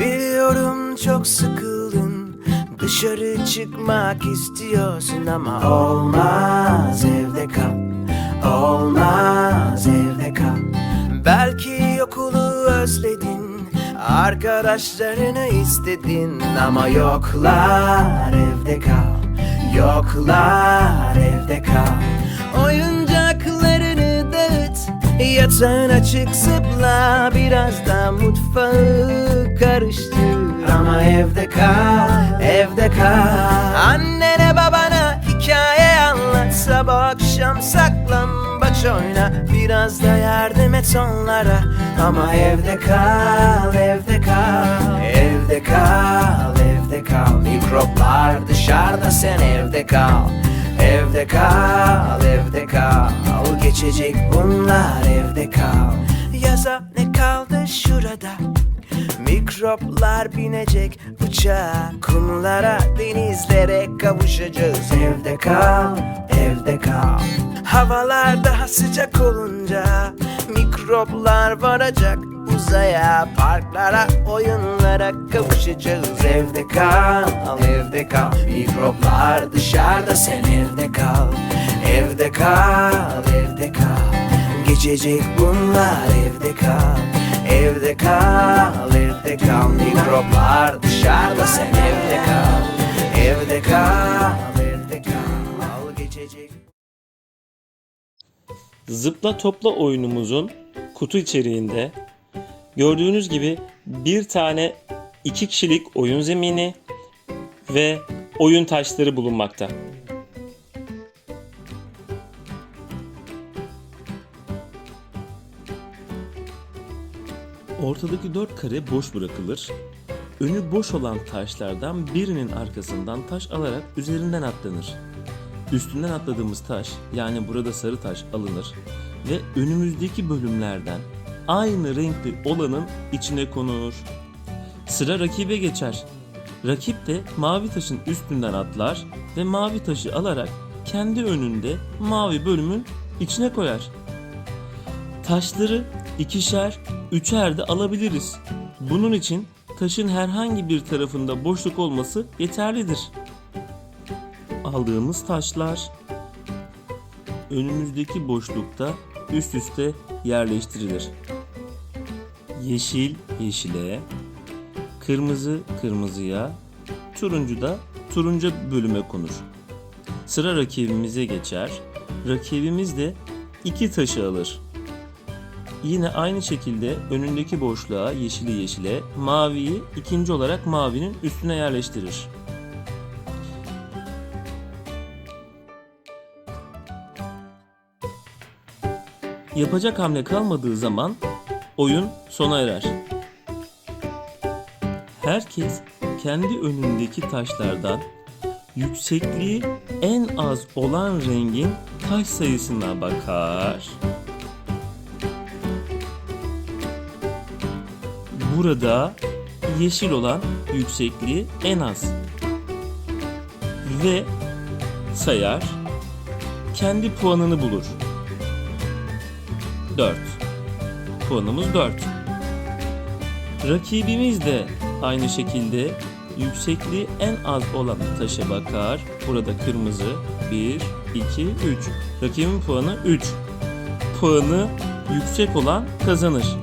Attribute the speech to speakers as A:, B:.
A: Biliyorum çok sıkıldın. Dışarı çıkmak istiyorsun ama olmaz evde kal. Olmaz evde kal. Belki okulu özledin Arkadaşlarını istedin Ama yoklar evde kal. Yoklar evde kal. Oyuncaklarını dağıt Yatağın açık zıpla. Biraz da mutfağı karıştır. Ama evde kal, evde kal. Annene akşam saklambaç oyna Biraz da yardım et onlara Ama evde kal, evde kal Evde kal, evde kal. Mikroplar dışarıda sen evde kal. Evde kal, evde kal. Geçecek bunlar evde kal. Yaza Mikroplar binecek uçağa Kumlara, denizlere kavuşacağız. Evde kal, evde kal. Havalar daha sıcak olunca Mikroplar varacak. Uzaya Parklara, oyunlara kavuşacağız. Evde kal, evde kal. Mikroplar dışarıda sen evde kal. Evde kal, evde kal. Geçecek bunlar evde kal Evde kal, evde kal. Mikroplar dışarıda sen evde kal. Evde kal, evde kal. Geçecek.
B: Zıpla topla oyunumuzun kutu içeriğinde gördüğünüz gibi bir tane iki kişilik oyun zemini ve oyun taşları bulunmakta. Ortadaki dört kare boş bırakılır. Önü boş olan taşlardan birinin arkasından taş alarak üzerinden atlanır. Üstünden atladığımız taş yani burada sarı taş alınır ve önümüzdeki bölümlerden aynı renkli olanın içine konur. Sıra rakibe geçer. Rakip de mavi taşın üstünden atlar ve mavi taşı alarak kendi önünde mavi bölümün içine koyar. Taşları ikişer, üçer de alabiliriz. Bunun için taşın herhangi bir tarafında boşluk olması yeterlidir. Aldığımız taşlar önümüzdeki boşlukta üst üste yerleştirilir. Yeşil yeşile, kırmızı kırmızıya, turuncu da turuncu bölüme konur. Sıra rakibimize geçer. Rakibimiz de iki taşı alır. Yine aynı şekilde önündeki boşluğa yeşili yeşile, maviyi ikinci olarak mavinin üstüne yerleştirir. Yapacak hamle kalmadığı zaman oyun sona erer. Herkes kendi önündeki taşlardan yüksekliği en az olan rengin taş sayısına bakar. Burada yeşil olan yüksekliği en az ve sayar kendi puanını bulur. 4. Puanımız 4. Rakibimiz de aynı şekilde yüksekliği en az olan taşa bakar. Burada kırmızı 1, 2, 3. Rakibin puanı 3. Puanı yüksek olan kazanır.